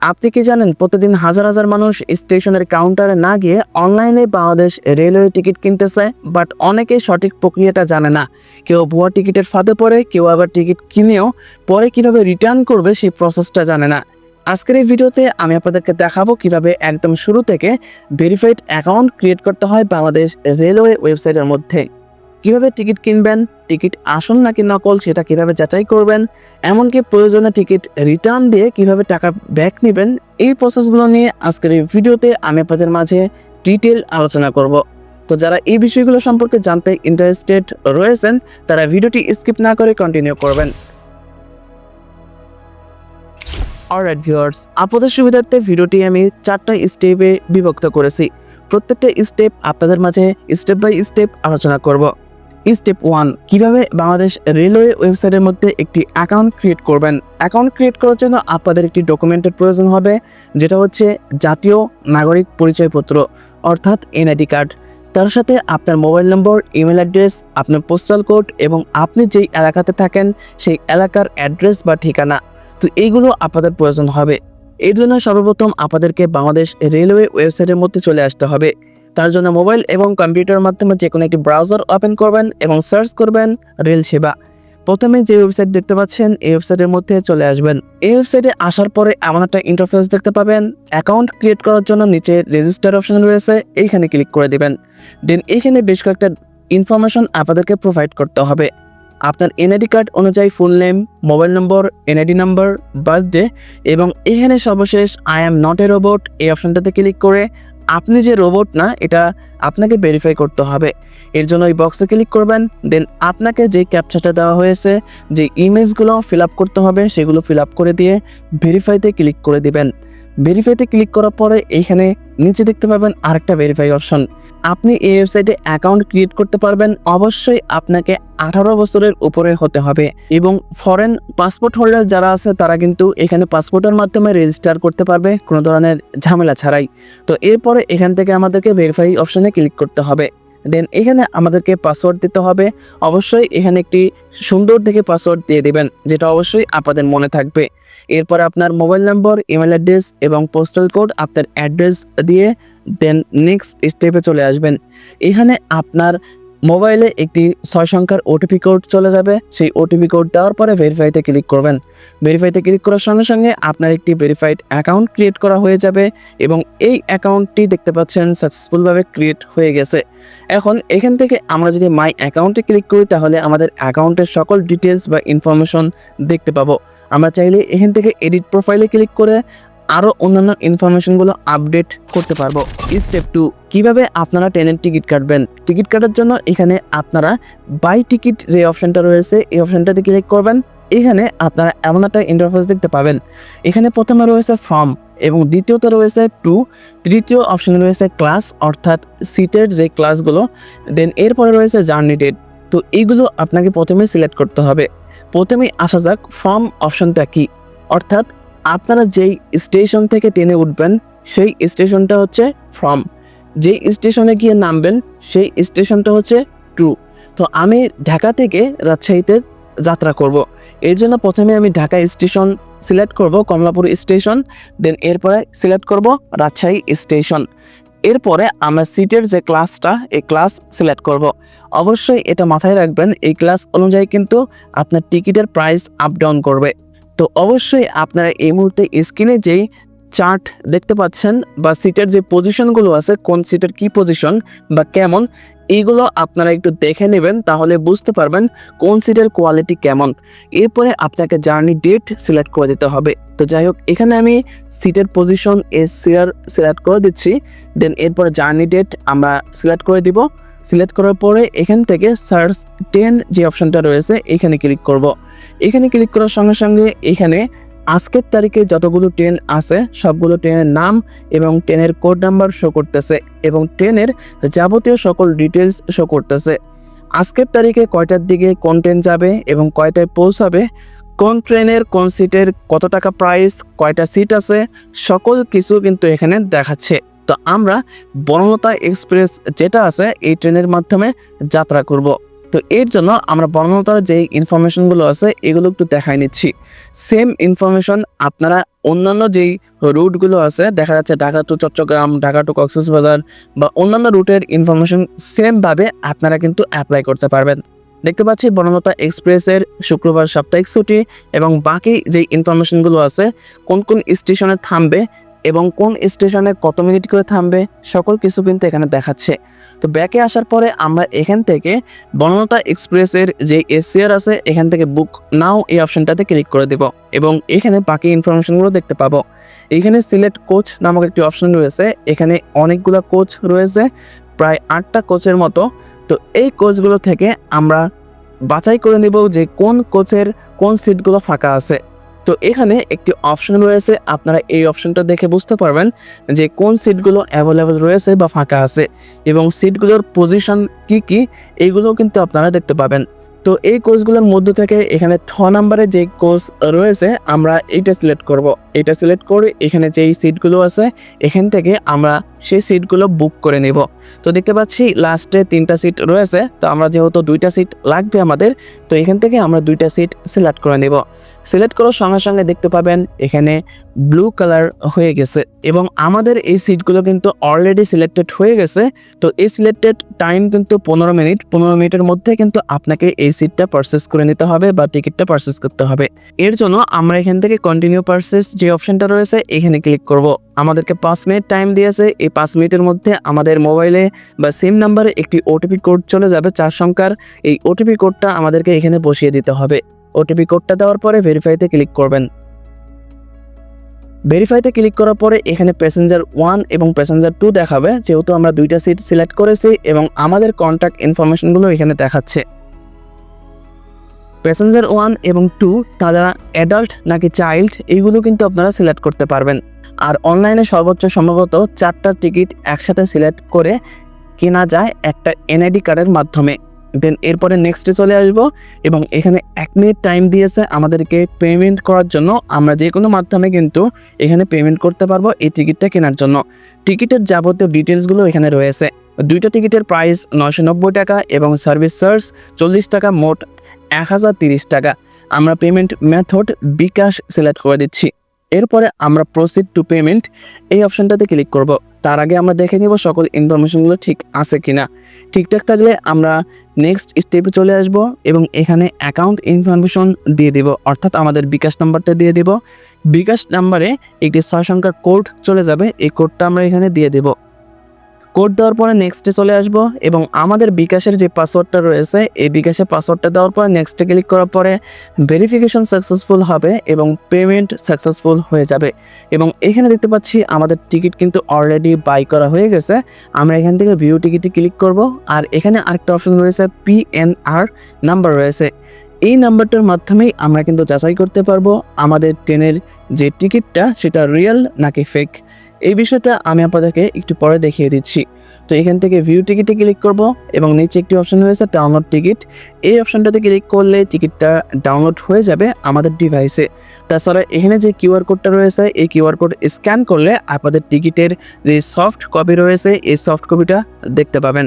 আপনি কি জানেন, প্রতিদিন হাজার হাজার মানুষ স্টেশনের কাউন্টারে না গিয়ে অনলাইনে বাংলাদেশ রেলওয়ে টিকিট কিনতেছে, বাট অনেকে সঠিক প্রক্রিয়াটা জানে না। কেউ ভুয়া টিকিটের ফাঁদে পড়ে, কেউ আবার টিকিট কিনেও পরে কীভাবে রিটার্ন করবে সেই প্রসেসটা জানে না। আজকের এই ভিডিওতে আমি আপনাদেরকে দেখাবো কীভাবে একদম শুরু থেকে ভেরিফাইড অ্যাকাউন্ট ক্রিয়েট করতে হয় বাংলাদেশ রেলওয়ে ওয়েবসাইটের মধ্যে। কীভাবে টিকিট কিনবেন, টিকিট আসল নাকি নকল সেটা কীভাবে যাচাই করবেন, এমনকি প্রয়োজনে টিকিট রিটার্ন দিয়ে কীভাবে টাকা ব্যাক নেবেন, এই প্রসেসগুলো নিয়ে আজকের এই ভিডিওতে আমি আপনাদের মাঝে ডিটেল আলোচনা করব। তো যারা এই বিষয়গুলো সম্পর্কে জানতে ইন্টারেস্টেড রয়েছেন, তারা ভিডিওটি স্কিপ না করে কন্টিনিউ করবেন। অলরাইট ভিউয়ার্স আপনাদের সুবিধার্থে ভিডিওটি আমি চারটা স্টেপে বিভক্ত করেছি। প্রত্যেকটা স্টেপ আপনাদের মাঝে স্টেপ বাই স্টেপ আলোচনা করব। স্টেপ ওয়ান কীভাবে বাংলাদেশ রেলওয়ে ওয়েবসাইটের মধ্যে একটি অ্যাকাউন্ট ক্রিয়েট করবেন? অ্যাকাউন্ট ক্রিয়েট করার জন্য আপনাদের একটি ডকুমেন্টের প্রয়োজন হবে, যেটা হচ্ছে জাতীয় নাগরিক পরিচয়পত্র, অর্থাৎ এনআইডি কার্ড তার সাথে আপনার মোবাইল নম্বর ইমেল অ্যাড্রেস আপনার পোস্টাল কোড এবং আপনি যেই এলাকাতে থাকেন, সেই এলাকার অ্যাড্রেস বা ঠিকানা। তো এইগুলো আপনাদের প্রয়োজন হবে। এর জন্য সর্বপ্রথম আপনাদেরকে বাংলাদেশ রেলওয়ে ওয়েবসাইটের মধ্যে চলে আসতে হবে। তার জন্য মোবাইল এবং কম্পিউটারের মাধ্যমে যে কোনো একটি ব্রাউজার ওপেন করবেন এবং সার্চ করবেন রেল সেবা প্রথমে যে ওয়েবসাইট দেখতে পাচ্ছেন, এই ওয়েবসাইটের মধ্যে চলে আসবেন। এই ওয়েবসাইটে আসার পরে এমন একটা ইন্টারফেস দেখতে পাবেন। অ্যাকাউন্ট ক্রিয়েট করার জন্য নিচে রেজিস্টার অপশন রয়েছে, এইখানে ক্লিক করে দেবেন। দেন এইখানে বেশ কয়েকটা ইনফরমেশন আপনাদেরকে প্রোভাইড করতে হবে। আপনার এনআইডি কার্ড অনুযায়ী full name mobile number NID number birthday এবং এখানে সর্বশেষ I am not a robot এই অপশনটাতে ক্লিক করে আপনি যে রোবট না, এটা আপনাকে ভেরিফাই করতে হবে। এর জন্য ওই বক্সে ক্লিক করবেন দেন আপনাকে যে ক্যাপচাটা দেওয়া হয়েছে, যে ইমেজগুলো ফিল আপ করতে হবে, সেগুলো ফিল আপ করে দিয়ে ভেরিফাইতে ক্লিক করে দিবেন। ভেরিফাইতে ক্লিক করার পরে এইখানে নিচে দেখতে পাবেন আরেকটা ভেরিফাই অপশন আপনি এই ওয়েবসাইটে অ্যাকাউন্ট ক্রিয়েট করতে পারবেন, অবশ্যই আপনাকে আঠারো বছরের উপরে হতে হবে এবং ফরেন পাসপোর্ট হোল্ডার যারা আছে, তারা কিন্তু এখানে পাসপোর্টের মাধ্যমে রেজিস্টার করতে পারবে, কোনো ধরনের ঝামেলা ছাড়াই। তো এরপরে এখান থেকে আমাদেরকে ভেরিফাই অপশনে ক্লিক করতে হবে। দেন এখানে আমাদেরকে পাসওয়ার্ড দিতে হবে। অবশ্যই এখানে একটি সুন্দর দেখে পাসওয়ার্ড দিয়ে দেবেন, যেটা অবশ্যই আপনাদের মনে থাকবে। এরপরে আপনার মোবাইল নম্বর, ইমেল অ্যাড্রেস এবং পোস্টাল কোড আপনার অ্যাড্রেস দিয়ে দেন নেক্সট স্টেপে চলে আসবেন। এখানে আপনার মোবাইলে একটি ছয় সংখ্যার ওটিপি কোড চলে যাবে। সেই ওটিপি কোড দেওয়ার পরে ভেরিফাইতে ক্লিক করবেন। ভেরিফাইতে ক্লিক করার সঙ্গে সঙ্গে আপনার একটি ভেরিফাইড অ্যাকাউন্ট ক্রিয়েট করা হয়ে যাবে এবং এই অ্যাকাউন্টটি দেখতে পাচ্ছেন সাকসেসফুলভাবে ক্রিয়েট হয়ে গেছে। এখন এখান থেকে আমরা যদি মাই অ্যাকাউন্টে ক্লিক করি তাহলে আমাদের অ্যাকাউন্টের সকল ডিটেলস বা ইনফরমেশন দেখতে পাবো। আমরা চাইলে এখান থেকে এডিট প্রোফাইলে ক্লিক করে আরও অন্যান্য ইনফরমেশনগুলো আপডেট করতে পারব। স্টেপ টু কীভাবে আপনারা ট্রেনের টিকিট কাটবেন? টিকিট কাটার জন্য এখানে আপনারা বাই টিকিট যে অপশনটা রয়েছে, এই অপশনটাতে ক্লিক করবেন। এখানে আপনারা এমন একটা ইন্টারফেস দেখতে পাবেন। এখানে প্রথমে রয়েছে ফর্ম এবং দ্বিতীয়ত রয়েছে টু তৃতীয় অপশনে রয়েছে ক্লাস অর্থাৎ সিটের যে ক্লাসগুলো দেন এরপরে রয়েছে জার্নি ডেট তো এইগুলো আপনাকে প্রথমে সিলেক্ট করতে হবে। প্রথমেই আসা যাক ফর্ম অপশনটা কি। অর্থাৎ আপনারা যেই স্টেশন থেকে ট্রেনে উঠবেন, সেই স্টেশনটা হচ্ছে ফর্ম যেই স্টেশনে গিয়ে নামবেন, সেই স্টেশনটা হচ্ছে ট্রু তো আমি ঢাকা থেকে রাজশাহীতে যাত্রা করব। এর জন্য প্রথমে আমি ঢাকা স্টেশন সিলেক্ট করব, কমলাপুর স্টেশন দেন এরপরে সিলেক্ট করব রাজশাহী স্টেশন এরপরে আমরা সিটের যে ক্লাসটা, এই ক্লাস সিলেক্ট করব। অবশ্যই এটা মাথায় রাখবেন, এই ক্লাস অনুযায়ী কিন্তু আপনার টিকিটের প্রাইস আপ ডাউন করবে। তো অবশ্যই আপনারা এই মুহূর্তে স্ক্রিনে যেই চার্ট দেখতে পাচ্ছেন বা সিটের যে পজিশনগুলো আছে, কোন সিটের কি পজিশন বা কেমন, এইগুলো আপনারা একটু দেখে নেবেন তাহলে বুঝতে পারবেন কোন সিটের কোয়ালিটি কেমন। এরপরে আপনাকে জার্নি ডেট সিলেক্ট করে দিতে হবে। তো যাই হোক, এখানে আমি সিটের পজিশন এস সিআর সিলেক্ট করে দিচ্ছি। দেন এরপরে জার্নি ডেট আমরা সিলেক্ট করে দিব। সিলেক্ট করার পরে এখান থেকে সার্চ টেন যে অপশনটা রয়েছে, এখানে ক্লিক করব। এখানে ক্লিক করার সঙ্গে সঙ্গে এখানে আজকের তারিখে যতগুলো ট্রেন আছে, সবগুলো ট্রেনের নাম এবং ট্রেনের কোড নাম্বার শো করতেছে এবং ট্রেনের যাবতীয় সকল ডিটেলস শো করতেছে। আজকের তারিখে কয়টার দিকে কোন ট্রেন যাবে এবং কয়টায় পৌঁছাবে, কোন ট্রেনের কোন সিটের কত টাকা প্রাইস কয়টা সিট আছে, সকল কিছু কিন্তু এখানে দেখাচ্ছে। তো আমরা বনলতা এক্সপ্রেস যেটা আছে, এই ট্রেনের মাধ্যমে যাত্রা করব। তো এর জন্য আমরা বর্ণতার যে ইনফরমেশনগুলো আছে, এগুলো একটু দেখাই নিচ্ছি। সেম ইনফরমেশন আপনারা অন্যান্য যেই রুটগুলো আছে, দেখা যাচ্ছে ঢাকা টু চট্টগ্রাম, ঢাকা টু কক্সবাজার বা অন্যান্য রুটের ইনফরমেশন সেমভাবে আপনারা কিন্তু অ্যাপ্লাই করতে পারবেন। দেখতে পাচ্ছি বনলতা এক্সপ্রেসের শুক্রবার সাপ্তাহিক ছুটি এবং বাকি যে ইনফরমেশনগুলো আছে, কোন কোন স্টেশনে থামবে এবং কোন স্টেশনে কত মিনিট করে থামবে, সকল কিছু কিন্তু এখানে দেখাচ্ছে। তো ব্যাকে আসার পরে আমরা এখান থেকে বনলতা এক্সপ্রেসের যে এসিআর আছে, এখান থেকে বুক নাও এই অপশনটাতে ক্লিক করে দেব এবং এখানে বাকি ইনফরমেশনগুলো দেখতে পাবো। এখানে সিলেক্ট কোচ নামক একটি অপশন রয়েছে, এখানে অনেকগুলো কোচ রয়েছে, প্রায় আটটা কোচের মতো। তো এই কোচগুলো থেকে আমরা বাছাই করে নেব যে কোন কোচের কোন সিটগুলো ফাঁকা আছে। তো এখানে একটি অপশন রয়েছে, আপনারা এই অপশনটা দেখে বুঝতে পারবেন যে কোন সিটগুলো অ্যাভেলেবেল রয়েছে বা ফাঁকা আছে এবং সিটগুলোর পজিশন কি কি এইগুলোও কিন্তু আপনারা দেখতে পাবেন। তো এই কোর্সগুলোর মধ্য থেকে এখানে থ নাম্বারে যে কোর্স রয়েছে, আমরা এইটা সিলেক্ট করব। এটা সিলেক্ট করে এখানে যেই সিটগুলো আছে, এখান থেকে আমরা সেই সিটগুলো বুক করে নেব। তো দেখতে পাচ্ছি লাস্টে তিনটা সিট রয়েছে, তো আমরা যেহেতু দুইটা সিট লাগবে আমাদের, তো এখান থেকে আমরা দুইটা সিট সিলেক্ট করে নেব। সিলেক্ট করার সঙ্গে সঙ্গে দেখতে পাবেন এখানে ব্লু কালার হয়ে গেছে এবং আমাদের এই সিটগুলো কিন্তু অলরেডি সিলেক্টেড হয়ে গেছে। তো এই সিলেক্টেড টাইম কিন্তু পনেরো মিনিট, পনেরো মিনিটের মধ্যে কিন্তু আপনাকে এই সিটটা পারচেস করে নিতে হবে বা টিকিটটা পারচেস করতে হবে। এর জন্য আমরা এখান থেকে কন্টিনিউ পারচেস যে অপশনটা রয়েছে, এখানে ক্লিক করব। আমাদেরকে পাঁচ মিনিট টাইম দিয়েছে। এই পাঁচ মিনিটের মধ্যে আমাদের মোবাইলে বা সিম নাম্বারে একটি ওটিপি কোড চলে যাবে চার সংখ্যার। এই ওটিপি কোডটা আমাদেরকে এখানে বসিয়ে দিতে হবে। ওটিপি কোডটা দেওয়ার পরে ভেরিফাইতে ক্লিক করবেন। ভেরিফাইতে ক্লিক করার পরে এখানে প্যাসেঞ্জার ওয়ান এবং প্যাসেঞ্জার টু দেখাবে। যেহেতু আমরা দুইটা সিট সিলেক্ট করেছি এবং আমাদের কন্ট্যাক্ট ইনফরমেশনগুলো এখানে দেখাচ্ছে। প্যাসেঞ্জার ওয়ান এবং টু তারা অ্যাডাল্ট নাকি চাইল্ড এইগুলো কিন্তু আপনারা সিলেক্ট করতে পারবেন। আর অনলাইনে সর্বোচ্চ সম্ভবত চারটা টিকিট একসাথে সিলেক্ট করে কেনা যায় একটা এনআইডি কার্ডের মাধ্যমে। দেন এরপরে নেক্সটে চলে আসব এবং এখানে এক মিনিট টাইম দিয়েছে আমাদেরকে পেমেন্ট করার জন্য। আমরা যে কোনো মাধ্যমে কিন্তু এখানে পেমেন্ট করতে পারব এই টিকিটটা কেনার জন্য। টিকিটের যাবতীয় ডিটেলসগুলো এখানে রয়েছে। দুইটা টিকিটের প্রাইস নশো নব্বই টাকা এবং সার্ভিস চার্জ চল্লিশ টাকা, মোট এক হাজার তিরিশ টাকা। আমরা পেমেন্ট মেথড বিকাশ সিলেক্ট করে দিচ্ছি। এরপরে আমরা প্রসিড টু পেমেন্ট এই অপশনটাতে ক্লিক করব। তার আগে আমরা দেখে নিব সকল ইনফরমেশনগুলো ঠিক আছে কি না ঠিকঠাক থাকলে আমরা নেক্সট স্টেপে চলে আসব এবং এখানে অ্যাকাউন্ট ইনফরমেশন দিয়ে দিব, অর্থাৎ আমাদের বিকাশ নাম্বারটা দিয়ে দিব। বিকাশ নাম্বারে একটি ছয় সংখ্যার কোড চলে যাবে, এই কোডটা আমরা এখানে দিয়ে দেব। কোড দেওয়ার পরে নেক্সটে চলে আসব এবং আমাদের বিকাশের যে পাসওয়ার্ডটা রয়েছে, এই বিকাশের পাসওয়ার্ডটা দেওয়ার পরে নেক্সটে ক্লিক করার পরে ভেরিফিকেশন সাকসেসফুল হবে এবং পেমেন্ট সাকসেসফুল হয়ে যাবে। এবং এখানে দেখতে পাচ্ছি আমাদের টিকিট কিন্তু অলরেডি বাই করা হয়ে গেছে। আমরা এখান থেকে ভিউ টিকিটে ক্লিক করব আর এখানে আরেকটা অপশন রয়েছে পিএনআর নাম্বার রয়েছে। এই নাম্বারটার মাধ্যমেই আমরা কিন্তু যাচাই করতে পারব আমাদের ট্রেনের যে টিকিটটা সেটা রিয়েল নাকি ফেক এই বিষয়টা আমি আপনাদেরকে একটু পরে দেখিয়ে দিচ্ছি। তো এখান থেকে ভিউ টিকিটে ক্লিক করব এবং নিচে একটি অপশন রয়েছে ডাউনলোড টিকিট এই অপশনটাতে ক্লিক করলে টিকিটটা ডাউনলোড হয়ে যাবে আমাদের ডিভাইসে তাছাড়া এখানে যে কিউআর কোডটা রয়েছে, এই কিউআর কোড স্ক্যান করলে আপনাদের টিকিটের যে সফট কপি রয়েছে, এই সফট কপিটা দেখতে পাবেন।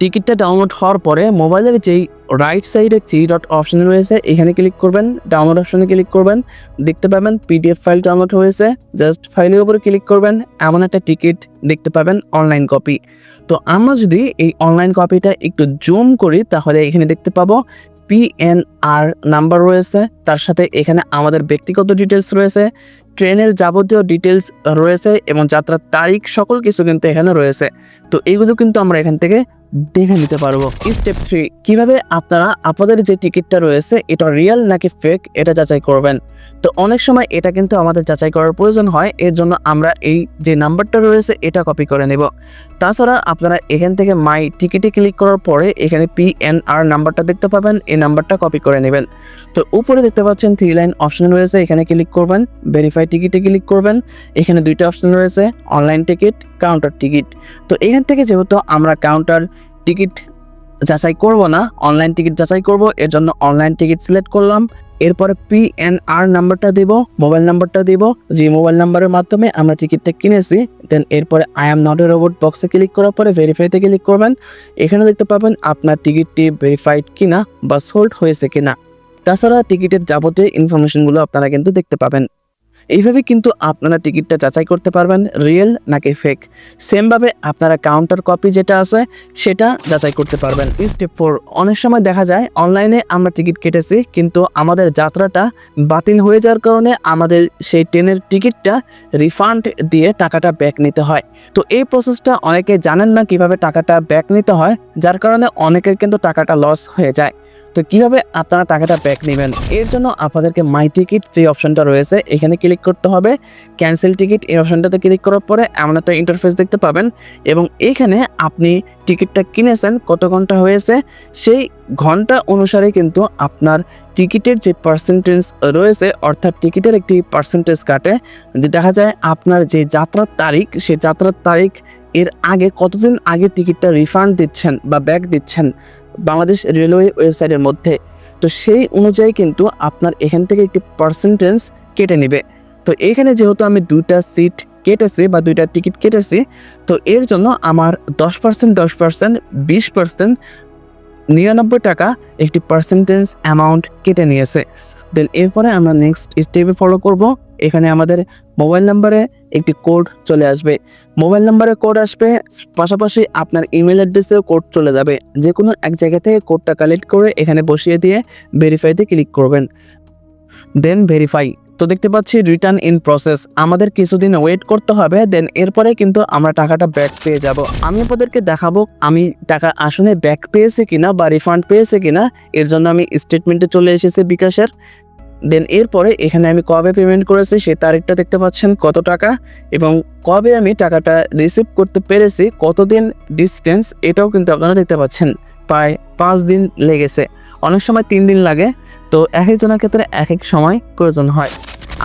টিকিটটা ডাউনলোড হওয়ার পরে মোবাইলের যেই রাইট সাইডে থ্রি ডট অপশন রয়েছে, এখানে ক্লিক করবেন ডাউনলোড অপশনে ক্লিক করবেন। দেখতে পাবেন পিডিএফ ফাইল ডাউনলোড হয়েছে জাস্ট ফাইলের উপরে ক্লিক করবেন, এমন একটা টিকিট দেখতে পাবেন অনলাইন কপি তো আমরা যদি এই অনলাইন কপিটা একটু জুম করি, তাহলে এখানে দেখতে পাবো পিএনআর নাম্বার রয়েছে, তার সাথে এখানে আমাদের ব্যক্তিগত ডিটেলস রয়েছে, ট্রেনের যাবতীয় ডিটেলস রয়েছে, এবং যাত্রার তারিখ, সকল কিছু কিন্তু এখানে রয়েছে। তো এইগুলো কিন্তু আমরা এখান থেকে দেখে নিতে পারব। স্টেপ থ্রি কীভাবে আপনারা, আপনাদের যে টিকিটটা রয়েছে, এটা রিয়েল নাকি ফেক এটা যাচাই করবেন। তো অনেক সময় এটা কিন্তু আমাদের যাচাই করার প্রয়োজন হয়, এর জন্য আমরা এই যে নাম্বারটা রয়েছে, এটা কপি করে নেব। তাছাড়া আপনারা এখান থেকে মাই টিকিটে ক্লিক করার পরে, এখানে পিএনআর নাম্বারটা দেখতে পাবেন, এই নাম্বারটা কপি করে নেবেন। তো উপরে দেখতে পাচ্ছেন থ্রি লাইন অপশন রয়েছে, এখানে ক্লিক করবেন ভেরিফাই টিকিটে ক্লিক করবেন। এখানে দুইটা অপশন রয়েছে অনলাইন টিকিট কাউন্টার টিকিট তো এখান থেকে যেহেতু আমরা কাউন্টার টিকিট যাচাই করব না অনলাইন টিকিট যাচাই করব এর জন্য অনলাইন টিকিট সিলেক্ট করলাম। এরপরে পি এন আর নাম্বারটা দিব মোবাইল নাম্বারটা দিব, যে মোবাইল নাম্বারের মাধ্যমে আমরা টিকিটটা কিনেছি। দেন এরপরে I am not a robot বক্সে ক্লিক করার পরে ভেরিফাইতে ক্লিক করবেন। এখানে দেখতে পাবেন আপনার টিকিটটি ভেরিফাইড কিনা বা সোল্ড হয়েছে কিনা। তাছাড়া টিকিটের যাবতীয় ইনফরমেশনগুলো আপনারা কিন্তু দেখতে পাবেন। এইভাবে কিন্তু আপনারা টিকিটটা যাচাই করতে পারবেন, রিয়েল নাকি ফেক সেমভাবে আপনারা কাউন্টার কপি যেটা আছে, সেটা যাচাই করতে পারবেন। স্টেপ ফোর অনেক সময় দেখা যায় অনলাইনে আমরা টিকিট কেটেছি, কিন্তু আমাদের যাত্রাটা বাতিল হয়ে যাওয়ার কারণে আমাদের সেই ট্রেনের টিকিটটা রিফান্ড দিয়ে টাকাটা ব্যাক নিতে হয়। তো এই প্রসেসটা অনেকে জানেন না কীভাবে টাকাটা ব্যাক নিতে হয়, যার কারণে অনেকের কিন্তু টাকাটা লস হয়ে যায়। তো কীভাবে আপনারা টাকাটা ব্যাক নেবেন? এর জন্য আপনাদেরকে মাই টিকিট যে অপশনটা রয়েছে, এখানে ক্লিক করতে হবে। ক্যান্সেল টিকিট এই অপশনটাতে ক্লিক করার পরে এমন একটা ইন্টারফেস দেখতে পাবেন এবং এইখানে আপনি টিকিটটা কিনেছেন, কত ঘণ্টা হয়েছে, সেই ঘণ্টা অনুসারে কিন্তু আপনার টিকিটের যে পার্সেন্টেজ রয়েছে, অর্থাৎ টিকিটের একটি পার্সেন্টেজ কাটে। দেখা যায় আপনার যে যাত্রার তারিখ, সেই যাত্রার তারিখ এর আগে, কতদিন আগে টিকিটটা রিফান্ড দিচ্ছেন বা ব্যাক দিচ্ছেন বাংলাদেশ রেলওয়ে ওয়েবসাইটের মধ্যে। তো সেই অনুযায়ী কিন্তু আপনার এখান থেকে একটি পার্সেন্টেজ কেটে নেবে। তো এখানে যেহেতু আমি দুইটা সিট কেটেছি বা দুইটা টিকিট কেটেছি, তো এর জন্য আমার দশ পার্সেন্ট দশ পার্সেন্ট বিশ পার্সেন্ট নিরানব্বই টাকা একটি পার্সেন্টেজ অ্যামাউন্ট কেটে নিয়েছে। দেন এরপরে আমরা নেক্সট স্টেপে ফলো করব। এখানে আমাদের মোবাইল নাম্বারে একটি কোড চলে আসবে। মোবাইল নাম্বারে কোড আসবে, পাশাপাশি আপনার ইমেল অ্যাড্রেসেও কোড চলে যাবে। যে কোনো এক জায়গা থেকে কোডটা কালেক্ট করে এখানে বসিয়ে দিয়ে ভেরিফাইতে ক্লিক করবেন। দেন ভেরিফাই তো দেখতে পাচ্ছি রিটার্ন ইন প্রসেস আমাদের কিছুদিন ওয়েট করতে হবে দেন এরপরে কিন্তু আমরা টাকাটা ব্যাক পেয়ে যাব। আমি আপনাদেরকে দেখাবো, আমি টাকা আসলে ব্যাক পেয়েছে কিনা বা রিফান্ড পেয়েছে কিনা, এর জন্য আমি স্টেটমেন্টে চলে এসেছি বিকাশের। দেন এরপরে এখানে আমি কবে পেমেন্ট করেছি সেই তারিখটা দেখতে পাচ্ছেন কত টাকা এবং কবে আমি টাকাটা রিসিভ করতে পেরেছি, কতদিন ডিস্টেন্স এটাও কিন্তু আপনারা দেখতে পাচ্ছেন, প্রায় পাঁচ দিন লেগেছে। অনেক সময় তিন দিন লাগে, তো এক একজনের ক্ষেত্রে এক এক সময় প্রয়োজন হয়।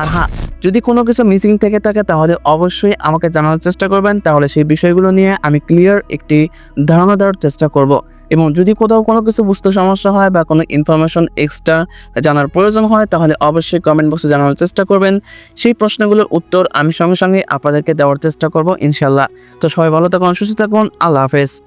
আর হ্যাঁ যদি কোনো কিছু মিসিং থেকে থাকে, তাহলে অবশ্যই আমাকে জানানোর চেষ্টা করবেন। তাহলে সেই বিষয়গুলো নিয়ে আমি ক্লিয়ার একটি ধারণা দেওয়ার চেষ্টা করব। এবং যদি কোথাও কোনো কিছু বুঝতে সমস্যা হয় বা কোনো ইনফরমেশন এক্সট্রা জানার প্রয়োজন হয়, তাহলে অবশ্যই কমেন্ট বক্সে জানানোর চেষ্টা করবেন। সেই প্রশ্নগুলোর উত্তর আমি সঙ্গে সঙ্গে আপনাদেরকে দেওয়ার চেষ্টা করব ইনশাল্লাহ তো সবাই ভালো থাকুন, সুস্থ থাকুন, আল্লাহ হাফেজ।